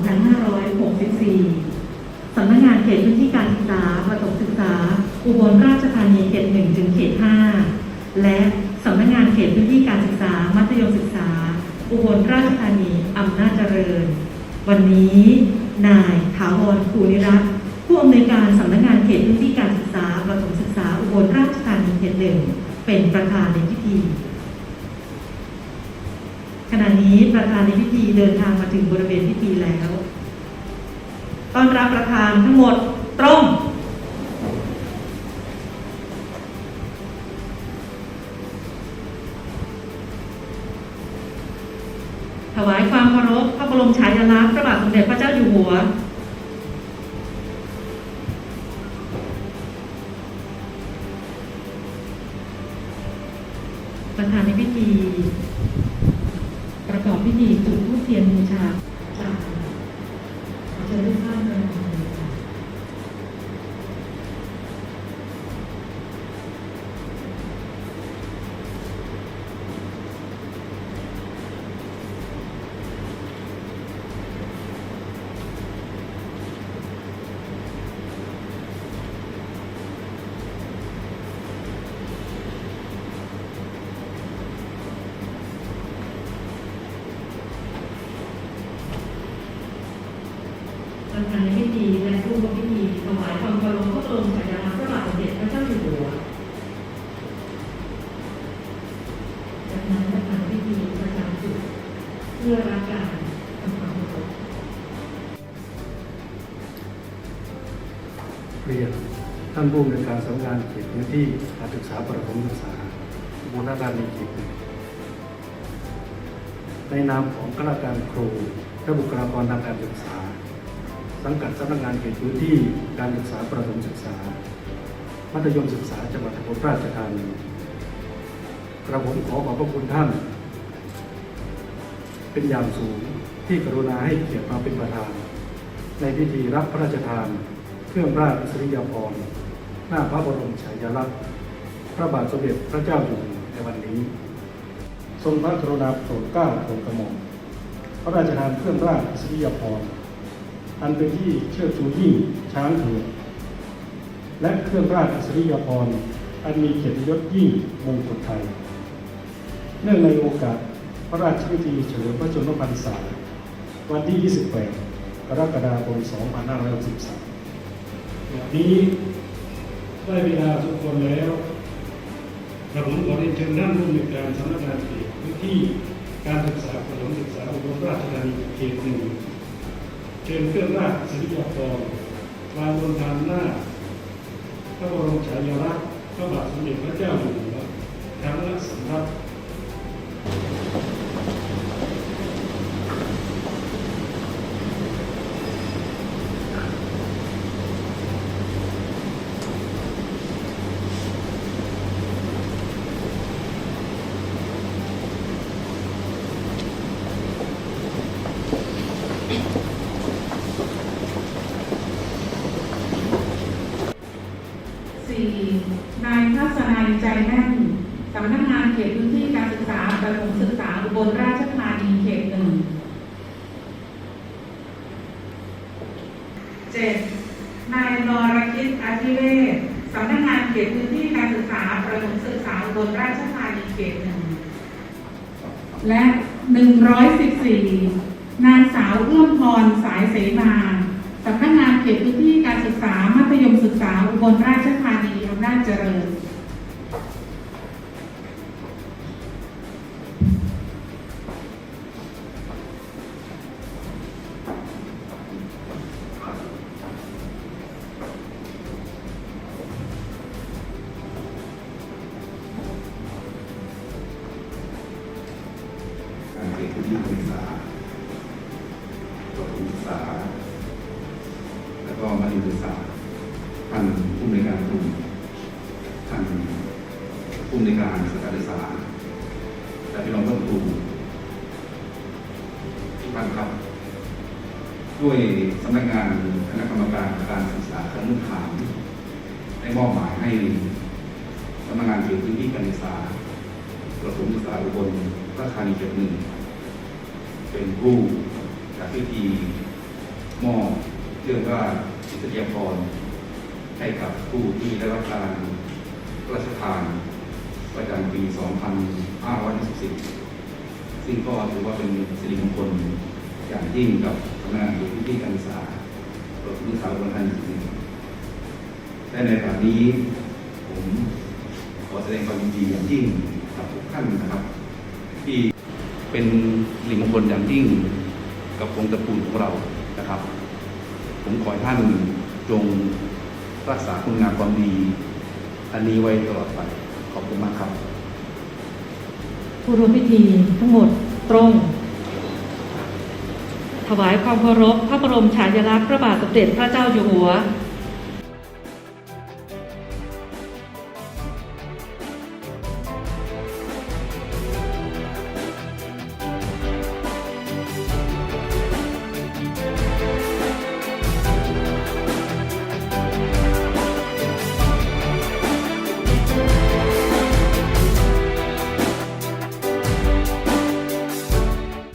2564 สำนักงานเขตพื้นที่การศึกษาประถมศึกษา อุบลราชธานีเขตหนึ่งถึงเขตห้าและสำนักงานเขตพื้นที่การศึกษา มัธยมศึกษา อุบลราชธานีอำนาจเจริญ วันนี้นายถาวรภูนิรัตน์ผู้อำนวยการสำนักงานเขตพื้นที่การศึกษาประถมศึกษา อุบลราชธานีเขตหนึ่งเป็นประธานในพิธี ขณะนี้ประธานในพิธีเดินทางมาถึงบริเวณพิธีแล้วต้อนรับประธานทั้งหมดตรงถวายความเคารพพระบรมฉายาลักษณ์พระบาทสมเด็จพระเจ้าอยู่หัว ประธานในพิธี พิธีจุดธูปเทียนบูชา เรียนท่านผู้อำนวยการสำนักงานเขตพื้นที่การศึกษาประถมศึกษาอุบลราชธานเขตในนามของข้าราชการครูและบุคลากรทางการศึกษา สังกัดสำนักงานเขตพื้นที่การศึกษาประถมศึกษา มัธยมศึกษาจังหวัดอุบลราชธานีกระผมขอขอบพระคุณท่าน เป็นอย่างสูงที่กรุณาให้เกียรติมาเป็นประธาน ในพิธีรับพระราชทาน เครื่องราชอิสริยาภรณ์หน้าพระบรมฉายาลักษณ์ พระบาทสมเด็จพระเจ้าอยู่หัวในวันนี้ ทรงพระกรุณาโปรดเกล้าโปรดกระหม่อมพระราชทานเครื่องราชอิสริยาภรณ์อันเป็นที่เชิดชูยิ่งช้างเถื่อนและเครื่องราชอิสริยาภรณ์อันมีเกียรติยศยิ่งมงกุฎไทย เนื่องในโอกาสพระราชพิธีเฉลิมพระชนมพรรษาวันที่ 28 กรกฎาคม 2563 นี้ได้เวลาทุกคนแล้วกระผมขอเรียนเชิญท่านผู้อำนการสำนักงานเขตพื้นที่การศึกษาประถมศึกษาอุบลราชธานีเขตหนึ่งเชิญเครื่องราชสิริยาภรณ์วางบนทานหน้าพระบรมฉายาลักษณ์พระบาทสมเด็จพระเจ้าอยู่หัวครั้งละสำรับ สี่ นายทัศนัยใจแน่นสำนักงานเขตพื้นที่การศึกษาประถมศึกษาอุบลราชธานีเขตหนึ่งเจ็ดนายนรคิดอาทิเวศสำนักงานเขตพื้นที่การศึกษาประถมศึกษาอุบลราชธานีเขตหนึ่งและหนึ่งร้อยสิบสี่นางสาวเอื้อมพรสายเสมาสำนักงานเขตพื้นที่การศึกษามัธยมศึกษาอุบลราชธานี ที่การศึกษาประถมศึกษา แล้วก็มัธยมศึกษาท่านผู้ในการกลุ่มท่านผู้ในการสถานศึกษาและพี่น้องเพื่อนครูทุกท่านครับ ด้วยสำนักงานคณะกรรมการการศึกษาขั้นพื้นฐานได้มอบหมายให้สำนักงานเขตพื้นที่การศึกษาประถมศึกษาอุบลราชธานีเขตหนึ่ง เป็นผู้จัดพิธีมอบเครื่องราชอิสริยพรให้กับผู้ที่ได้รับการพระราชทานประจำปี 2524ซึ่งก็ถือว่าเป็นสิริมงคลอย่างยิ่งกับสำนักงานเขตพื้นที่การศึกษาประถมศึกษาอุบลราชธานีและในโอกาสนี้ผมขอแสดงความยินดีอย่างยิ่งกับทุกท่านนะครับ ที่ เป็นสิริมงคลอย่างยิ่งกับวงตระกูลของเรานะครับ ผมขอให้ท่านจงรักษาคุณงามความดี อันนี้ไว้ตลอดไปขอบคุณมากครับ ผู้ร่วมพิธีทั้งหมดตรง ถวายความเคารพพระบรมฉายาลักษณ์พระบาทสมเด็จพระเจ้าอยู่หัว